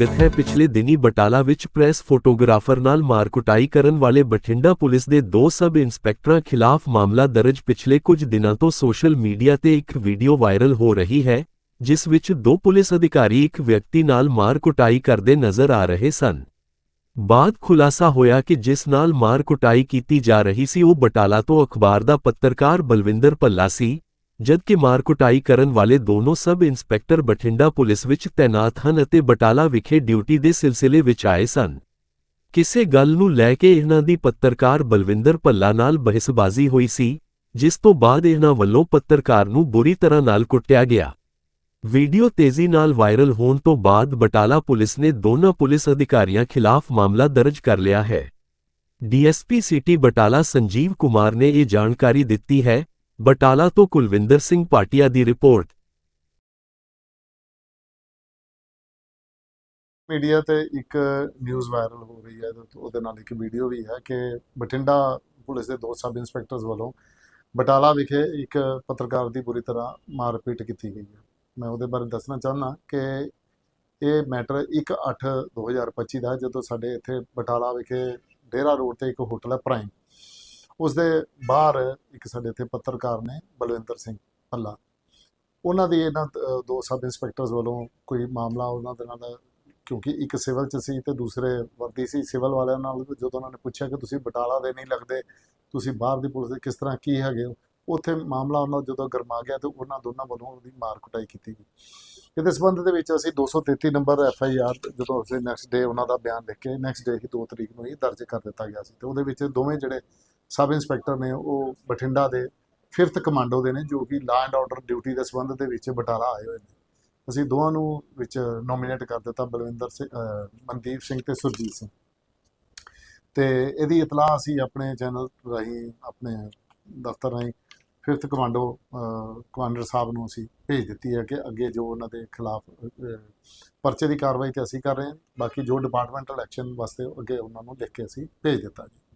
ਗਤ ਹੈ ਪਿਛਲੇ ਦਿਨੀ ਬਟਾਲਾ ਵਿੱਚ ਪ੍ਰੈਸ ਫੋਟੋਗ੍ਰਾਫਰ ਨਾਲ ਮਾਰਕੁਟਾਈ ਕਰਨ ਵਾਲੇ ਬਠਿੰਡਾ ਪੁਲਿਸ ਦੇ ਦੋ ਸਬ ਇੰਸਪੈਕਟਰਾਂ ਖਿਲਾਫ ਮਾਮਲਾ ਦਰਜ ਪਿਛਲੇ ਕੁਝ ਦਿਨਾਂ ਤੋਂ ਸੋਸ਼ਲ ਮੀਡੀਆ ਤੇ ਇੱਕ ਵੀਡੀਓ ਵਾਇਰਲ ਹੋ ਰਹੀ ਹੈ, ਜਿਸ ਵਿੱਚ ਦੋ ਪੁਲਿਸ ਅਧਿਕਾਰੀ ਇੱਕ ਵਿਅਕਤੀ ਨਾਲ ਮਾਰਕੁਟਾਈ ਕਰਦੇ ਨਜ਼ਰ ਆ ਰਹੇ ਸਨ। ਬਾਅਦ ਖੁਲਾਸਾ ਹੋਇਆ ਕਿ ਜਿਸ ਨਾਲ ਮਾਰ ਕੁਟਾਈ ਕੀਤੀ ਜਾ ਰਹੀ ਸੀ ਉਹ ਬਟਾਲਾ ਤੋਂ ਅਖਬਾਰ ਦਾ ਪੱਤਰਕਾਰ ਬਲਵਿੰਦਰ ਭੱਲਾ ਸੀ। ਜਦਕਿ ਮਾਰ ਕੁਟਾਈ ਕਰਨ ਵਾਲੇ ਦੋਨੋਂ ਸਬ ਇੰਸਪੈਕਟਰ ਬਠਿੰਡਾ ਪੁਲਿਸ ਵਿੱਚ ਤੈਨਾਤ ਹਨ ਅਤੇ ਬਟਾਲਾ ਵਿਖੇ ਡਿਊਟੀ ਦੇ ਸਿਲਸਿਲੇ ਵਿੱਚ ਆਏ ਸਨ। ਕਿਸੇ ਗੱਲ ਨੂੰ ਲੈ ਕੇ ਇਹਨਾਂ ਦੀ ਪੱਤਰਕਾਰ ਬਲਵਿੰਦਰ ਭੱਲਾ ਨਾਲ ਬਹਿਸਬਾਜ਼ੀ ਹੋਈ ਸੀ, ਜਿਸ ਤੋਂ ਬਾਅਦ ਇਹਨਾਂ ਵੱਲੋਂ ਪੱਤਰਕਾਰ ਨੂੰ ਬੁਰੀ ਤਰ੍ਹਾਂ ਨਾਲ ਕੁੱਟਿਆ ਗਿਆ। ਵੀਡੀਓ ਤੇਜ਼ੀ ਨਾਲ ਵਾਇਰਲ ਹੋਣ ਤੋਂ ਬਾਅਦ ਬਟਾਲਾ ਪੁਲਿਸ ਨੇ ਦੋਨਾਂ ਪੁਲਿਸ ਅਧਿਕਾਰੀਆਂ ਖਿਲਾਫ ਮਾਮਲਾ ਦਰਜ ਕਰ ਲਿਆ ਹੈ। ਡੀਐਸਪੀ ਸਿਟੀ ਬਟਾਲਾ ਸੰਜੀਵ ਕੁਮਾਰ ਨੇ ਇਹ ਜਾਣਕਾਰੀ ਦਿੱਤੀ ਹੈ ਬਟਾਲਾ ਤੋਂ ਕੁਲਵਿੰਦਰ ਸਿੰਘ ਪਾਟਿਆ ਦੀ ਰਿਪੋਰਟ। ਮੀਡੀਆ ਤੇ ਇੱਕ ਨਿਊਜ਼ ਵਾਇਰਲ ਹੋ ਰਹੀ ਹੈ ਉਹਦੇ ਨਾਲ ਇੱਕ ਵੀਡੀਓ ਵੀ ਹੈ ਕਿ ਬਠਿੰਡਾ ਪੁਲਿਸ ਦੇ ਦੋ ਸਬ ਇੰਸਪੈਕਟਰਸ ਵੱਲੋਂ ਬਟਾਲਾ ਵਿਖੇ ਇੱਕ ਪੱਤਰਕਾਰ ਦੀ ਬੁਰੀ ਤਰ੍ਹਾਂ ਮਾਰਪੀਟ ਕੀਤੀ ਗਈ ਹੈ। ਮੈਂ ਉਹਦੇ ਬਾਰੇ ਦੱਸਣਾ ਚਾਹੁੰਦਾ ਕਿ ਇਹ ਮੈਟਰ 1/8/2025 ਦਾ ਜਦੋਂ ਸਾਡੇ ਇੱਥੇ ਬਟਾਲਾ ਵਿਖੇ ਡੇਰਾ ਰੋਡ ਤੇ ਇੱਕ ਹੋਟਲ ਹੈ ਪ੍ਰਾਈਮ। ਉਸ ਦੇ ਬਾਹਰ ਇੱਕ ਸਾਡੇ ਇੱਥੇ ਪੱਤਰਕਾਰ ਨੇ ਬਲਵਿੰਦਰ ਸਿੰਘ ਭੱਲਾ। ਉਹਨਾਂ ਦੀ ਇਹਨਾਂ ਅ, ਦੋ ਸਬ ਇੰਸਪੈਕਟਰਸ ਵੱਲੋਂ ਕੋਈ ਮਾਮਲਾ ਉਹਨਾਂ ਦੇ ਨਾਲ ਕਿਉਂਕਿ ਇੱਕ ਸਿਵਲ ਚ ਸੀ ਤੇ ਦੂਸਰੇ ਵਰਦੀ ਸੀ ਸਿਵਲ ਵਾਲਿਆਂ ਨਾਲ ਜਦੋਂ ਉਹਨਾਂ ਨੇ ਪੁੱਛਿਆ ਕਿ ਤੁਸੀਂ ਬਟਾਲਾ ਦੇ ਨਹੀਂ ਲੱਗਦੇ ਤੁਸੀਂ ਬਾਹਰ ਦੀ ਪੁਲਿਸ ਦੇ ਕਿਸ ਤਰ੍ਹਾਂ ਕੀ ਹੈਗੇ ਹੋ ਉੱਥੇ ਮਾਮਲਾ ਉਹਨਾਂ ਜਦੋਂ ਗਰਮਾ ਗਿਆ ਤੇ ਉਹਨਾਂ ਦੋਨਾਂ ਵੱਲੋਂ ਉਹਦੀ ਮਾਰ ਕੁਟਾਈ ਕੀਤੀ ਗਈ। ਇਹਦੇ ਸਬੰਧ ਦੇ ਵਿੱਚ ਅਸੀਂ 233 ਨੰਬਰ ਐਫ ਆਈ ਆਰ ਜਦੋਂ ਅਸੀਂ ਨੈਕਸਟ ਡੇ ਉਹਨਾਂ ਦਾ ਬਿਆਨ ਲਿਖ ਕੇ ਨੈਕਸਟ ਡੇ ਹੀ 2 ਤਰੀਕ ਨੂੰ ਹੀ ਦਰਜ ਕਰ ਦਿੱਤਾ ਗਿਆ ਸੀ ਤੇ ਉਹਦੇ ਵਿੱਚ ਦੋਵੇਂ ਜਿਹੜੇ ਸਬ ਇੰਸਪੈਕਟਰ ਨੇ ਉਹ ਬਠਿੰਡਾ ਦੇ 5th ਕਮਾਂਡੋ ਦੇ ਨੇ, ਜੋ ਕਿ ਲਾ ਐਂਡ ਆਰਡਰ ਡਿਊਟੀ ਦੇ ਸਬੰਧ ਦੇ ਵਿੱਚ ਬਟਾਲਾ ਆਏ ਹੋਏ ਨੇ। ਅਸੀਂ ਦੋਵਾਂ ਨੂੰ ਵਿੱਚ ਨੋਮੀਨੇਟ ਕਰ ਦਿੱਤਾ, ਬਲਵਿੰਦਰ ਸਿੰਘ ਮਨਦੀਪ ਸਿੰਘ ਤੇ ਸੁਰਜੀਤ ਸਿੰਘ। ਤੇ ਇਹਦੀ ਇਤਲਾਹ ਅਸੀਂ ਆਪਣੇ ਚੈਨਲ ਰਾਹੀਂ, ਆਪਣੇ ਦਫ਼ਤਰ ਰਾਹੀਂ 5th ਕਮਾਂਡੋ ਕਮਾਂਡਰ ਸਾਹਿਬ ਨੂੰ ਅਸੀਂ ਭੇਜ ਦਿੱਤੀ ਹੈ ਕਿ ਅੱਗੇ ਜੋ ਉਹਨਾਂ ਦੇ ਖਿਲਾਫ ਪਰਚੇ ਦੀ ਕਾਰਵਾਈ ਤੇ ਅਸੀਂ ਕਰ ਰਹੇ ਹਾਂ। ਬਾਕੀ ਜੋ ਡਿਪਾਰਟਮੈਂਟਲ ਐਕਸ਼ਨ ਵਾਸਤੇ ਅੱਗੇ ਉਹਨਾਂ ਨੂੰ ਲਿਖ ਕੇ ਅਸੀਂ ਭੇਜ ਦਿੱਤਾ ਜੀ।